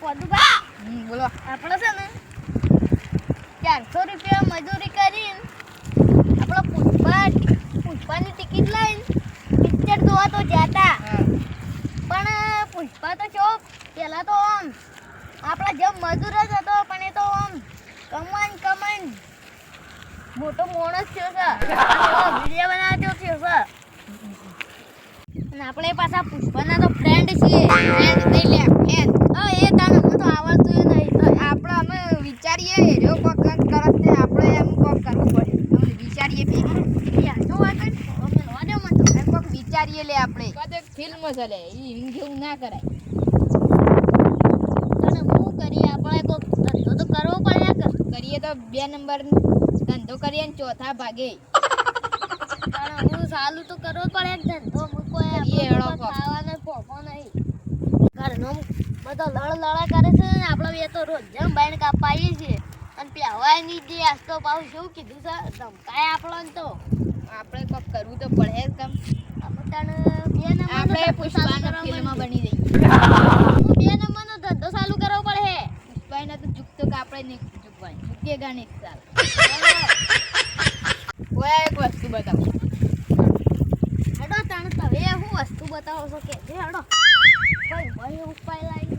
બોલો. આપણે છે ને ચારસો રૂપિયા મજૂરી કરીને આપણો પુષ્પા પુષ્પાની ટિકિટ લઈને પિક્ચર જોવા તો જતા. પણ પુષ્પા તો છો પેલા તો આમ. આપણા જેમ મજૂર જ હતો પણ એ તો આમ કમાન કમાન મોટો માણસ થયો છે. વીડિયો બનાવતો થયો છે. અને આપણે પાછા પુષ્પાના તો ફ્રેન્ડ છીએ. ફ્રેન્ડ નહીં લે ફ્રેન્ડ એ તાણ મને તો આવડતું નહીં. આપણે અમે વિચારીએ હેરો કોક કરત ને આપણે એમ કોક કરવું પડે. અમે વિચારીએ બી જો આ અમે લોડે મત એમ કોક વિચારીએ લે આપણે. કાં તો ફિલ્મ છે એ હિન્દી ના કરાય. અને હું કરીએ? આપણે કોક ધંધો તો કરવો પડે કરીએ તો બે નંબર ધંધો કરીએ ને ચોથા ભાગે. હું સાલું તો કરવો પડે ધંધો હું કરીએ આપણો હેળો. ખાવાને પોપો નહીં. ઘરનો બધો લડ લડા કરે છે ને આપણે બે તો રોજ જમ બાઈને કાપાઈએ છીએ. અને પહેવાય નહીં જે આજ તો પાછું શું કીધું છે? ધમકાય આપણો ને તો. આપણે કોક કરવું તો પડે આપણે ધંધો ચાલુ ફિલ્મ બની દઈએ બે નંબરનો ધંધો ચાલુ કરવો પડે. પુષ્પાને તો ચૂકતો કે આપણે નહીં ચૂકવાની ચૂકેગા નહીં ચાલ ઓય એક વસ્તુ બતાવો. હેડો તાણ તમે હું વસ્તુ બતાવો છો કે જે હેડો. કોઈ ભાઈ ઉપાય લાવી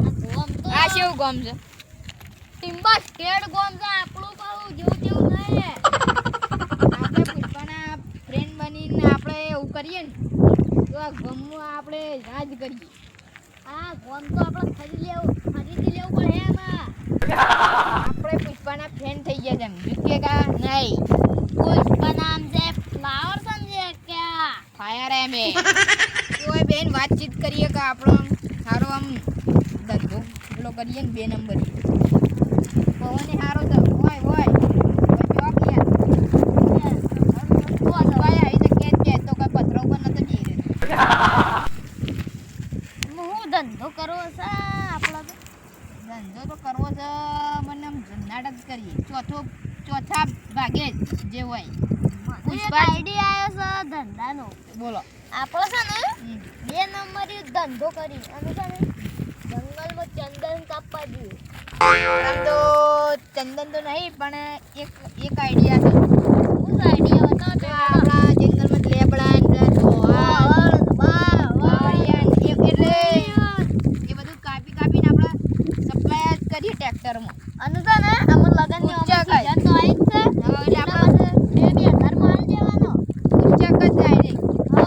આ ગોમ તો આ કેવું ગામ છે? ટીમ્બા સ્ટેડ ગોમ છે આપણું પાછું જેવું તેવું નહીં આપણે પોતાના ફ્રેન્ડ બનીને આપણે એવું કરીએ ને તો આ ગામમાં આપણે રાજ કરીએ. આ ગોમ તો આપણે ખરીદી લેવું ખરીદી લેવું પડે એમાં આપણે પુષ્પાના ફ્રેન્ડ થઈ ગયા છે કા નહીં પુષ્પા નામ છે ફ્લાવર સમજે ક્યાં ફાયર એમ એ. કોઈ બેન વાતચીત કરીએ કે આપણો સારો આમ ધંધો. પેલો કરીએ ને બે નંબર. પવન સારો તો હોય હોય. ધંધો કરવો છે આપણો ધંધો તો કરવો છે મને આમ નાટક જ કરીએ. ચોથો ચોથા ભાગે જ જે હોય આઈડિયા આવ્યો છે ધંધાનો. બોલો. આપણો છે ને બે નંબર ધંધો કરી અને છે ને જંગલમાં ચંદન કાપવા જોઈએ. આમ તો ચંદન તો નહીં પણ એક એક આઈડિયા છે. હું આઈડિયા બતાવો તો? તો આપણા જંગલમાં લેબડા ને ધોવા ને એ- એટલે એ બધું કાપી કાપીને આપણે સપ્લાય કરીએ ટ્રેક્ટરમાં અને તો ને અમર લગનની ઊંચા અમર ખાય. season તો આવી જ છે હવે એટલે એટલા આપણે માટે બે બે હજાર માલ દેવાનો ઉચ્ચક જ જાય રે હો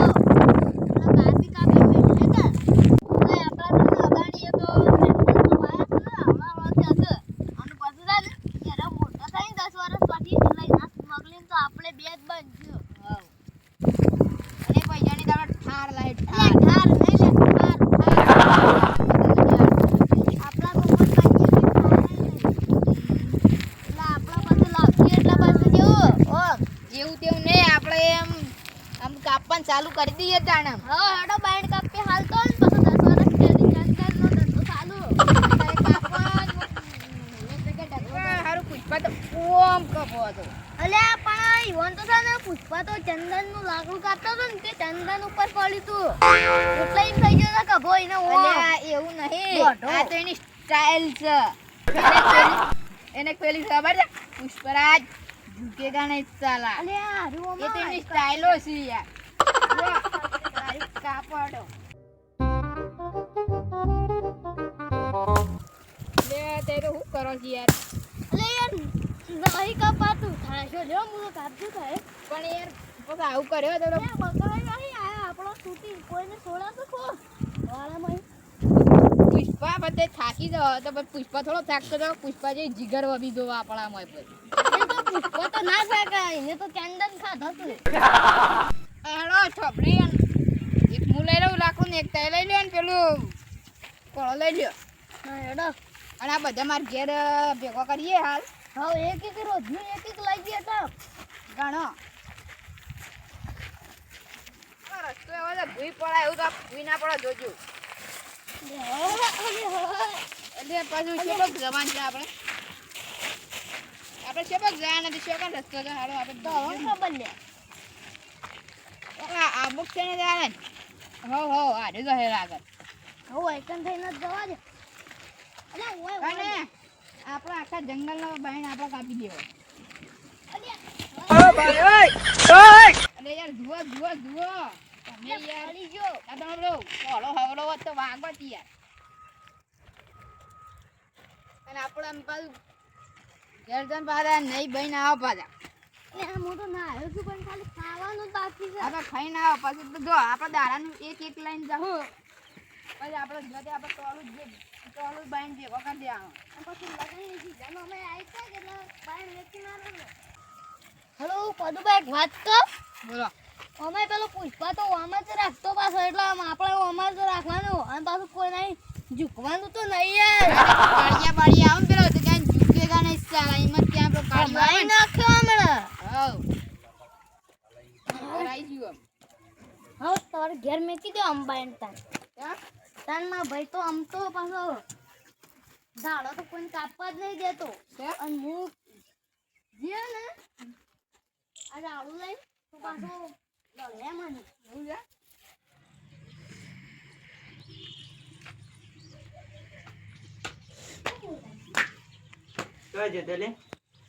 એટલે કાપી કાપી મેળવે કે હવે આપણા તો અગાડીએ તો tractor તો વાયા છે, આવડા આવડા છે. અને પછી છે ને જ્યારે મોટા થાય ને દસ વર્ષ પછી લઈને આ smuggling તો આપણે બે જ બનશું હાવ. અને પૈસાની તમે ઠાર લાય એટલે ઠાર ઠાર નહીં લે ઠાર આપણા તો કોઈ પાછી એટલે આપણા પાસે લાવતી એટલા પાસે જેવું ઓ જેવું તેવું નહીં આપણે એમ આમ કાપવાનું ચાલુ કરી દઈએ તાણે હા હેડો બાઈન્ડ કાપી હાલતો ને પછી દસ વર્ષ સુધી ચંદનનો ધંધો ચાલુ. હારું પુષ્પા તો ઓમ કપો હતો. પણ ઈવન તો છે ને પુષ્પા તો ચંદનનું લાકડું કાપતો હતો ને તે ચંદન ઉપર પડ્યું તું. એટલે એમ થઈ ગયો કભો એને એવું નહીં. આ તો એની સ્ટાઇલ છે. એને પેલી ખબર છે? પુષ્પરાજ. ઝુકેગા નહીં સાલા એ તો સ્ટાઇલો છે યાર. કાપડો. લે તે તો શું કરો છો યાર? અલ્યા યાર નહીં કાપાતું. થાશો જો હું કાપતું થાય પણ યાર આવું કર્યો તો? તો બકરાઈ નહીં આયા આપણો શૂટિંગ. કોઈને કો વાળામાં પુષ્પા બધે થાકી જવા તો પુષ્પા થોડો થાકતો જાવ પુષ્પા જે જીગર વબી દો આપણામાં પછી તો ના શકાય એને તો ચંદન ખાધો તું હેડો છોપડી એક હું લઈ લઉં લાકડું ને એક તે લઈ લ્યો ને પેલું કોળો લઈ લ્યો હેડો અને આ બધા મારા ઘેર ભેગો કરીએ હાલ હવે એક એક રોજનું એક એક લઈ ગયા તા ઘણો રસ્તો એવો ભૂઈ પડાય એવું તો ભૂઈ ના પડે જોજો એટલે પાછું જવાન છે આપણે. આપણે શેપક જવા નથી શેપક રસ્તો છે હાલો આપણે તો હવે ખબર લે. આ આ છે ને જાણે હો હો આરે તો હે આગળ. હવે એકન થઈને જ જવા દે. અલ્યા ઓય ઓય આપણે આખા જંગલનો આપણે કાપી દેવો. અલ્યા અરે યાર જુઓ જુઓ જુઓ. તમે યાર પડી ગયો આ તમે પેલો ઓળો હવળો તો વાગો યાર. અને આપણે આમ પાછું પાડા નહીં બહીને આવો પાછા. એ આ તો ના આવ્યો છું પણ ખાલી ખાવાનું બાકી છે. આપણે આવો પછી તો જો આપણે દાડાનું એક એક લાઈન જાહો પછી આપણે જોતે આપણે ટોલું જે ટોલું બાઈન દેવાનો અને પછી અમે આવી છે એટલે બાય વેચી મારવાનું. હલો પદુભાઈ એક વાત તો? બોલો. અમે પેલો પુષ્પા તો આમાં જ રાખતો પાછો એટલે આમ આપણે આમ જ રાખવાનું. અને પાછું કોઈ નહીં ઝૂકવાનું તો નહીં યાર કાળિયા બાળિયા આવું ને. એમાં જ ત્યાં પેલો કાળિયો આવે નાખ્યો હમણાં. હવ. ગયું હવે તમારે ઘેર મે દો અંબાઈન તાન. તાનમાં ભાઈ તો આમ તો પાછો ધાડો તો કોઈ કાપવા જ નહીં દેતો? અને હું જે ને આ ઝાડું લઈ તો પાછો લડે મને એવું છે તો જતો લે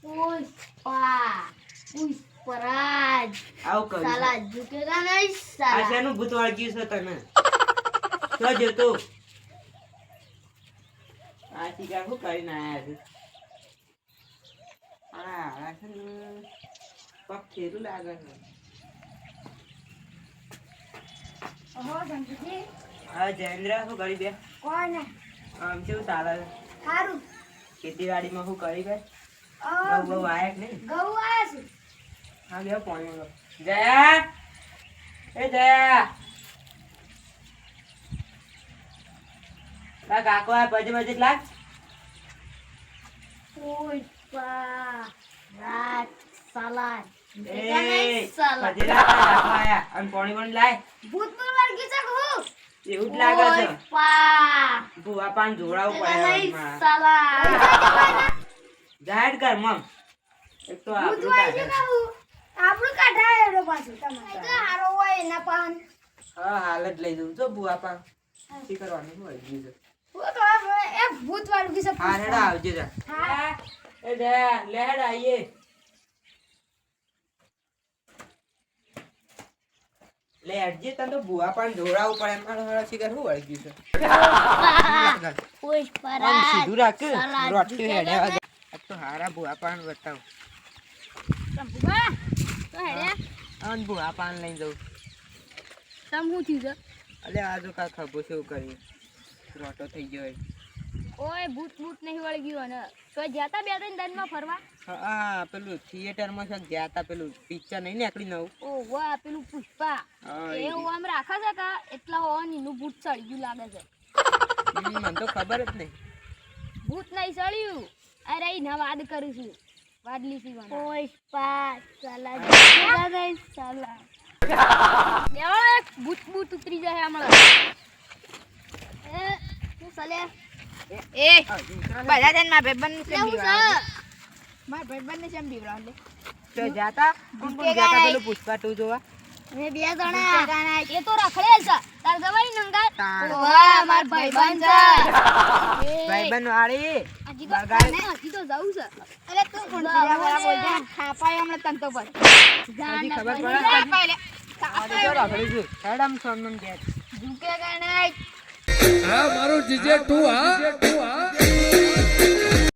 પુષ્પા પુષ્પરાજ આવું કહું સાલા ઝુકેગા નહીં સાલા શેનું ભૂત વાળગ્યું છે તને? તો. જતો આ ટીકા શું કરીને આયા છે? આ આ પગ ફેરું લાગે છે. ઓહો શંકરજી હા જયેન્દ્ર શું કરી બે? કોણ આમ કેવું ચાલે સારું ખેતીવાડીમાં શું કરી ગઈ? ઘઉં બહુ આયા કે નહીં? ઘઉં આવ્યા છે. હા ગયો પાણી જયા! એ જયા! લા કાકો આ બજે બજે લાગ પુષ્પા રાત સલાડ. એ સલાડ. બજે લાગ આયા. અને પાણી પણ લાય. ભૂત પર વર્ગી છે હું? એવું જ લાગે છે. ભુવા પાન જોડાવું પડે. જાહેર કર મમ. એક તો આપણું આપણું કાઢાય એનો પાછું તમારે. હારો હોય એના પાન. હા હાલ જ લઈ જવું જો ભૂવા પાન. શી કરવાનું? હોય એ ભૂત વાળું કિસ્સા હા હેડા આવજે જા. હા. એ લે હેડ આઈએ. લે હેડજે તને તો ભૂવા પાન જોડાવું પડે. મારે હળા શીખર શું વળગ્યું છે? પુષ્પરાજ સીધું રાખ. રોટલી હેડે વાગે. આ તો હારા ભૂવા પાન બતાવ. શંભુભા તો હેડે આન ભૂવા પણ લઈ જવું તમ હું થયું છે? અલે આ જો કા ખભો છે એવું કરી રોટો થઈ ગયો. ઓય ભૂત ભૂત નહીં વળી ગયું અને તો જ્યાતા બે ત્રણ દાનમાં ફરવા? હા પેલું થિયેટરમાં છે જ્યાતા પેલું પિક્ચર નહીં નીકળી નવું. ઓ વાહ પેલું પુષ્પા. એ. હું આમ રાખે છે કે એટલા હોવાની નું ભૂત ચડી ગયું લાગે છે? મને તો ખબર જ નહીં. ભૂત નહીં ચડ્યું? અરે ઈ ના વાદ કરું છું. વાદલી સીવાના પુષ્પા સાલા ઝુકેગા નહીં સાલા એક ભૂત ભૂત ઉતરી જાય હમણાં. એ હું સલે એ બધા જણ મારા ભાઈબંધને લે હું સેમ સર મારા ભાઈબંધને સેમ બીવડાવ લે? તો જાતા કોણ કોણ જાતા પેલું પુષ્પા ટુ જોવા? મેં બે જણા. એ તો રખડેલ છે. તાર જવાય નંગાત તાણ. માર ભાઈબંધ છે. ભાઈબંધ વાળી હજી તો બગાડ. તને હજી તો જવું છે. અરે તું જા ખાપાય હમણાં તન તો પર ખબર પડે? ખાપાય લે. આજે રખડી છું. હેડ સોનમ ગયા ઝુકેગા નહીં હા મારું જીજે ટુ હા.